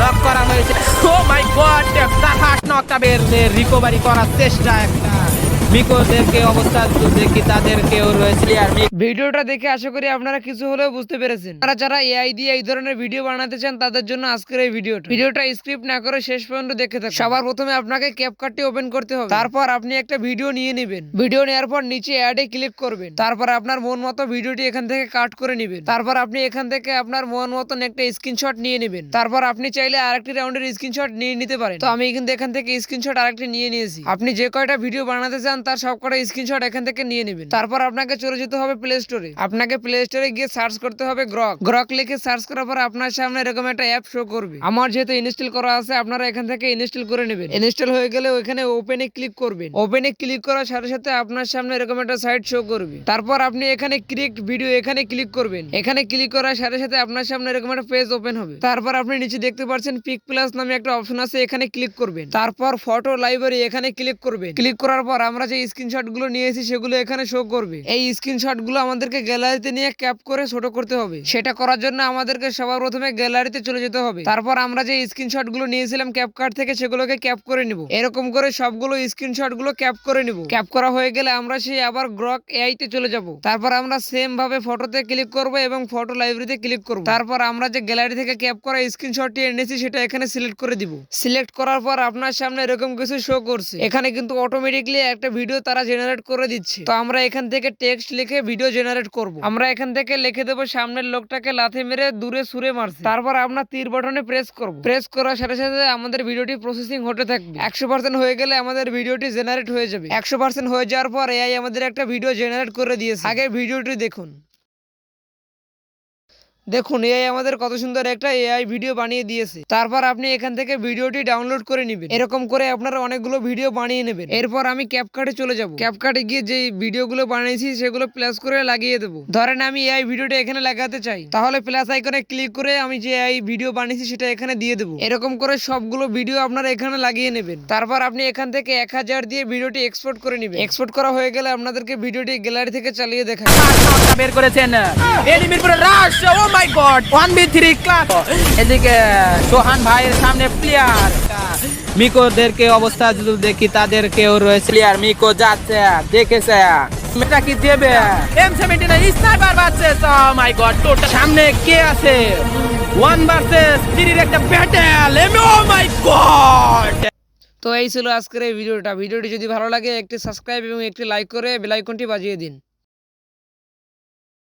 Knock করা হয়েছে। ও my god একটা হাট নকটা বের রিকভারি করার চেষ্টা একটা। মিকোদেরকে অবস্থা দেখি তাদেরকেও রয়েছে। আর ভিডিওটা দেখে আশা করি আপনারা কিছু হলেও বুঝতে পেরেছেন। আপনারা যারা এআই দিয়ে এই ধরনের ভিডিও বানাতে চান, তাদের জন্য আজকের এই ভিডিওটা। ভিডিওটা স্ক্রিপ্ট না করে শেষ পর্যন্ত দেখে থাকুন। সবার প্রথমে আপনাকে ক্যাপকাটটি ওপেন করতে হবে। তারপর আপনি একটা ভিডিও নিয়ে নেবেন। ভিডিও নেওয়ার পর নিচে অ্যাডে ক্লিক করবেন। তারপর আপনার মন মতো ভিডিওটি এখান থেকে কাট করে নেবেন। তারপর আপনি এখান থেকে আপনার মন মতন একটা স্ক্রিনশট নিয়ে নেবেন। তারপর আপনি চাইলে আরেকটি রাউন্ডের স্ক্রিনশট নিয়ে নিতে পারেন। তো আমি কিন্তু এখান থেকে স্ক্রিনশট আরেকটি নিয়ে নিয়েছি। আপনি যে কয়টা ভিডিও বানাতে চান তার সব কটা স্ক্রিনশট এখান থেকে নিয়ে নেবেন। তারপর আপনাকে চলে যেতে হবে প্লে স্টোরে আপনাকে প্লে স্টোরে গিয়ে সার্চ করতে হবে গ্রক গ্রক লিখে সার্চ করার পর আপনার সামনে এরকম একটা অ্যাপ শো করবে। আমার যেহেতু ইনস্টল করা আছে আপনারা এখান থেকে ইনস্টল করে নেবেন। ইনস্টল হয়ে গেলে ওখানে ওপেনে ক্লিক করবেন। ওপেনে ক্লিক করার সাথে সাথে আপনার সামনে এরকম একটা সাইট শো করবে। তারপর আপনি এখানে ক্রিয়েট ভিডিও এখানে ক্লিক করবেন। এখানে ক্লিক করার সাথে সাথে আপনার সামনে এরকম একটা পেজ ওপেন হবে। তারপর আপনি নিচে দেখতে পাচ্ছেন পিক প্লাস নামে একটা অপশন আছে এখানে ক্লিক করবেন। তারপর ফটো লাইব্রেরি এখানে ক্লিক করবেন। ক্লিক করার পর আমরা যে স্ক্রিনশটগুলো নিয়েছি সেগুলো এখানে শো করবে। এই স্ক্রিনশটগুলো আমাদেরকে গ্যালারিতে নিয়ে ক্যাপ করে ছোট করতে হবে। সেটা করার জন্য আমাদেরকে সবার প্রথমে গ্যালারিতে চলে যেতে হবে। তারপর আমরা যে স্ক্রিনশটগুলো নিয়েছিলাম ক্যাপ কার্ড থেকে সেগুলোকে ক্যাপ করে নিব। এরকম করে সবগুলো স্ক্রিনশটগুলো ক্যাপ করে নিব। ক্যাপ করা হয়ে গেলে আমরা সেই আবার গ্রক এআই তে চলে যাব। তারপর আমরা সেম ভাবে ফটোতে ক্লিক করব এবং ফটো লাইব্রেরিতে ক্লিক করব। তারপর আমরা যে গ্যালারি থেকে ক্যাপ করা স্ক্রিনশটটি এনেছি সেটা এখানে সিলেক্ট করে দিব। সিলেক্ট করার পর আপনার সামনে এরকম কিছু শো করছে। এখানে কিন্তু অটোমেটিকলি একটা ভিডিও তারা জেনারেট করে দিচ্ছে। তো আমরা এখান থেকে টেক্সট লিখে ভিডিও জেনারেট করব। আমরা এখান থেকে লিখে দেবো সামনের লোকটাকে লাথি মেরে দূরে সুরে মারছে। তারপর আমরা তীর বাটনে প্রেস করব। প্রেস করার সাথে সাথে আমাদের ভিডিওটি প্রসেসিং হতে থাকবে। একশো পার্সেন্ট হয়ে গেলে আমাদের ভিডিওটি জেনারেট হয়ে যাবে। একশো পার্সেন্ট হয়ে যাওয়ার পর এআই আমাদের একটা ভিডিও জেনারেট করে দিয়েছে। আগে ভিডিওটি দেখুন। দেখুন এআই আমাদের কত সুন্দর একটা এআই ভিডিও বানিয়ে দিয়েছে। তারপর আপনি এখান থেকে ভিডিওটি ডাউনলোড করে নেবেন। এরকম করে আপনারা অনেকগুলো ভিডিও বানিয়ে নেবেন। এরপর আমি ক্যাপকাটে চলে যাব। ক্যাপকাটে গিয়ে যে ভিডিওগুলো বানিয়েছি, সেগুলো প্লাস করে লাগিয়ে দেবো। ধরেন আমি এআই ভিডিওটা এখানে লাগাতে চাই। তাহলে প্লাস আইকনে ক্লিক করে আমি যে এআই ভিডিও বানিয়েছি, সেটা এখানে দিয়ে দেবো। এরকম করে সবগুলো ভিডিও আপনারা এখানে লাগিয়ে নেবেন। তারপর আপনি এখান থেকে এক হাজার দিয়ে ভিডিওটি এক্সপোর্ট করে নেবেন। এক্সপোর্ট করা হয়ে গেলে আপনাদেরকে ভিডিওটি গ্যালারি থেকে চালিয়ে দেখায় বের করেছেন? এনিমির পুরো rush oh my god one B three class এদিকে সোহান ভাইয়ের সামনে প্লেয়ার মিকোদেরকে অবস্থা যদি দেখি তাদেরকেও রয়েছে। প্লেয়ার মিকো যাচ্ছে দেখেছে। এটা কি দেবে? এম সেভেন্টিন স্নাইপার বাজছে ও মাই গড টোটাল সামনে কে আছে? ওয়ান ভার্সেস থ্রির একটা ব্যাটেল ও মাই গড তো এই ছিল আজকের এই ভিডিওটা। ভিডিওটি যদি ভালো লাগে একটি সাবস্ক্রাইব এবং একটি লাইক করে বেলাইকনটি বাজিয়ে দিন।